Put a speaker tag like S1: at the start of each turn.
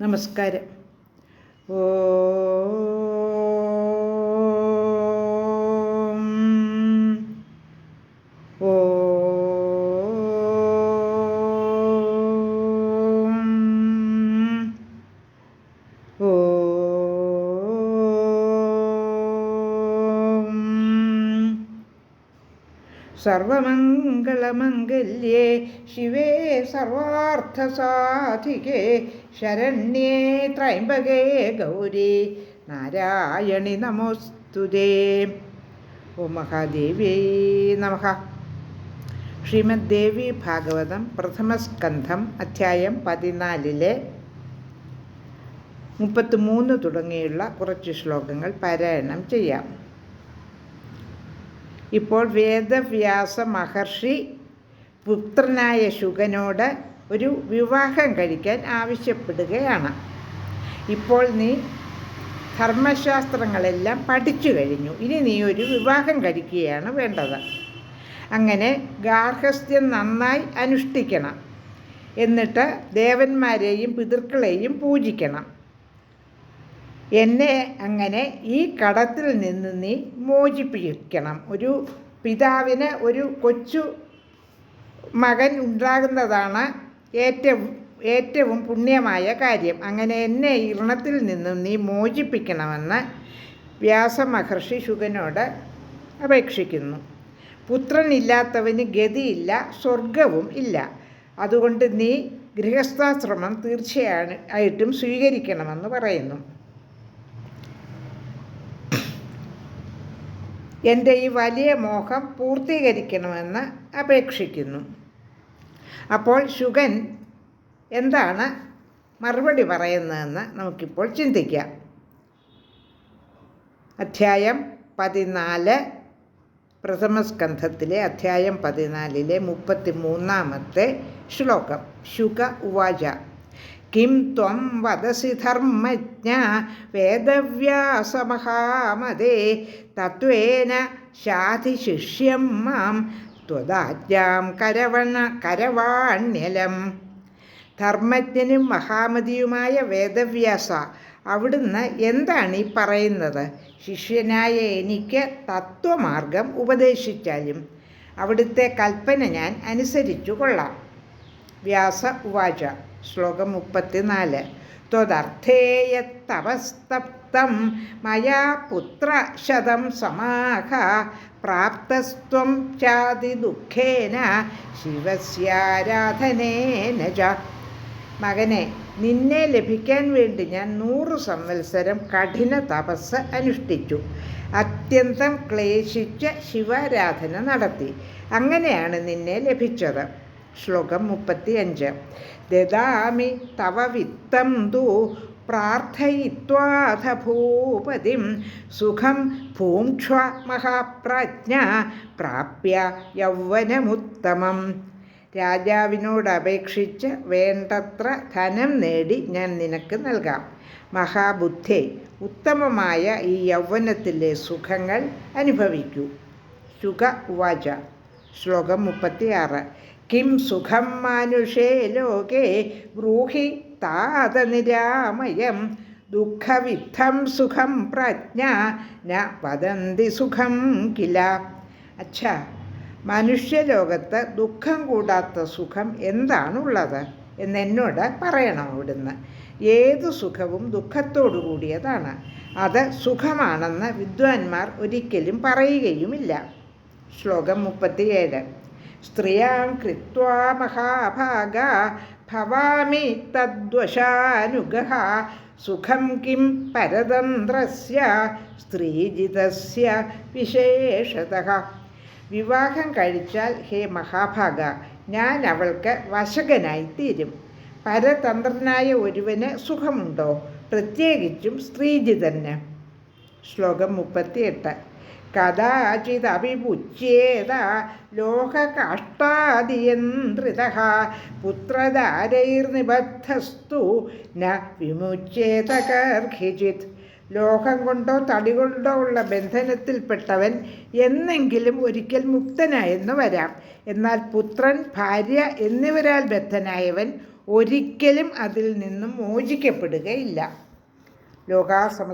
S1: നമസ്കാരം. ഓ സർവമംഗളമംഗല്യേ ശിവേ സർവാർത്ഥസാധികേ ശരണ്യേ ത്രൈംബകേ ഗൗരി നാരായണി നമോസ്തുതേ. ഓ മഹാദേവി നമഹ ശ്രീമദ് ദേവി ഭാഗവതം പ്രഥമസ്കന്ധം അധ്യായം പതിനാലിലെ മുപ്പത്തിമൂന്ന് തുടങ്ങിയുള്ള കുറച്ച് ശ്ലോകങ്ങൾ പാരായണം ചെയ്യാം. ഇപ്പോൾ വേദവ്യാസ മഹർഷി പുത്രനായ ശുഗനോട് ഒരു വിവാഹം കഴിക്കാൻ ആവശ്യപ്പെടുകയാണ്. ഇപ്പോൾ നീ ധർമ്മശാസ്ത്രങ്ങളെല്ലാം പഠിച്ചു കഴിഞ്ഞു. ഇനി നീ ഒരു വിവാഹം കഴിക്കുകയാണ് വേണ്ടത്. അങ്ങനെ ഗാർഹസ്ഥ്യം നന്നായി അനുഷ്ഠിക്കണം. എന്നിട്ട് ദേവന്മാരെയും പിതൃക്കളെയും പൂജിക്കണം. എന്നെ അങ്ങനെ ഈ കടത്തിൽ നിന്ന് നീ മോചിപ്പിക്കണം. ഒരു പിതാവിന് ഒരു കൊച്ചു മകൻ ഉണ്ടാകുന്നതാണ് ഏറ്റവും ഏറ്റവും പുണ്യമായ കാര്യം. അങ്ങനെ എന്നെ ഇരണത്തിൽ നിന്നും നീ മോചിപ്പിക്കണമെന്ന് വ്യാസമഹർഷി ശുഗനോട് അപേക്ഷിക്കുന്നു. പുത്രനില്ലാത്തവന് ഗതിയില്ല സ്വർഗവും ഇല്ല. അതുകൊണ്ട് നീ ഗൃഹസ്ഥാശ്രമം തീർച്ചയായിട്ടും സ്വീകരിക്കണമെന്ന് പറയുന്നു. എന്റെ ഈ വലിയ മോഹം പൂർത്തീകരിക്കണമെന്ന് അപേക്ഷിക്കുന്നു. അപ്പോൾ ശുഗൻ എന്താണ് മറുപടി പറയുന്നതെന്ന് നമുക്കിപ്പോൾ ചിന്തിക്കാം. അധ്യായം പതിനാല് പ്രഥമസ്കന്ധത്തിലെ അധ്യായം പതിനാലിലെ മുപ്പത്തി മൂന്നാമത്തെ ശ്ലോകം ശുക ഉവാച. കിം ത്വം വദസി ധർമ്മജ്ഞ വേദവ്യാസമഹാമദേ തത്വേന ശാധിശിഷ്യം മാം ത്വദാജ്ഞാം കരവണ കരവാണ്യലം. ധർമ്മജ്ഞനും മഹാമതിയുമായ വേദവ്യാസ അവിടുന്ന് എന്താണ് ഈ പറയുന്നത്? ശിഷ്യനായ എനിക്ക് തത്വമാർഗം ഉപദേശിച്ചാലും അവിടുത്തെ കൽപ്പന ഞാൻ അനുസരിച്ചു കൊള്ളാം. വ്യാസ ഉവാച ശ്ലോകം മുപ്പത്തിനാല്. മയാ പുത്രശതം സമാഹ പ്രാപ്തസ്ത്വം ചാതി ദുഃഖേന ശിവസ്യാരാധനേന ച. മകനെ നിന്നെ ലഭിക്കാൻ വേണ്ടി ഞാൻ നൂറ് സംവത്സരം കഠിന തപസ് അനുഷ്ഠിച്ചു. അത്യന്തം ക്ലേശിച്ച് ശിവാരാധന നടത്തി. അങ്ങനെയാണ് നിന്നെ ലഭിച്ചത്. ശ്ലോകം മുപ്പത്തി അഞ്ച് ദദാമി തവ വിത്തം തു പ്രാർത്ഥയിത്വാഥ ഭൂപതിം സുഖം ഭൂങ്ക്ഷ്വ മഹാപ്രാജ്ഞ പ്രാപ്യ യൗവനമുത്തമം. രാജാവിനോട് അപേക്ഷിച്ച് വേണ്ടത്ര ധനം നേടി ഞാൻ നിനക്ക് നൽകാം. മഹാബുദ്ധേ ഉത്തമമായ ഈ യൗവനത്തിലെ സുഖങ്ങൾ അനുഭവിക്കൂ. സുഖ ഉവാച ശ്ലോകം മുപ്പത്തിയാറ്. കിം സുഖം മാനുഷേ ലോകേ ബ്രൂഹി താതനിരാമയം. ദുഃഖവിദ്ധം സുഖം പ്രജ്ഞ ന വദന്തി സുഖം കില. അച്ഛാ മനുഷ്യലോകത്ത് ദുഃഖം കൂടാത്ത സുഖം എന്താണുള്ളത് എന്നെന്നോട് പറയണം അവിടുന്ന് ഏത് സുഖവും ദുഃഖത്തോടു കൂടിയതാണ്. അത് സുഖമാണെന്ന് വിദ്വാൻമാർ ഒരിക്കലും പറയുകയുമില്ല. ശ്ലോകം മുപ്പത്തിയേഴ്. സ്ത്രിയാം കൃത്വാ മഹാഭാഗ ഭവാമി തദ്വശാനുഗഹ സുഖം കിം പരതന്ത്രസ്യ സ്ത്രീജിതസ്യ വിശേഷത. വിവാഹം കഴിച്ചാൽ ഹേ മഹാഭാഗ ഞാൻ അവൾക്ക് വശകനായി തീരും. പരതന്ത്രനായ ഒരുവന് സുഖമുണ്ടോ? പ്രത്യേകിച്ചും സ്ത്രീജിതന്. ശ്ലോകം മുപ്പത്തിയെട്ട്. കഥാചിതഭിപുച്യേത ലോകകാഷ്ടാതിയന്ത്രിത പുത്രധാരൈർനിബദ്ധസ്തു ന വിമുച്ചേത കർഹിചിത് ലോകം കൊണ്ടോ തടി കൊണ്ടോ ഉള്ള ബന്ധനത്തിൽപ്പെട്ടവൻ എന്നെങ്കിലും ഒരിക്കൽ മുക്തനായെന്ന് വരാം. എന്നാൽ പുത്രൻ ഭാര്യ എന്നിവരാൽ ബദ്ധനായവൻ ഒരിക്കലും അതിൽ നിന്നും മോചിക്കപ്പെടുകയില്ല. ലോകാസമ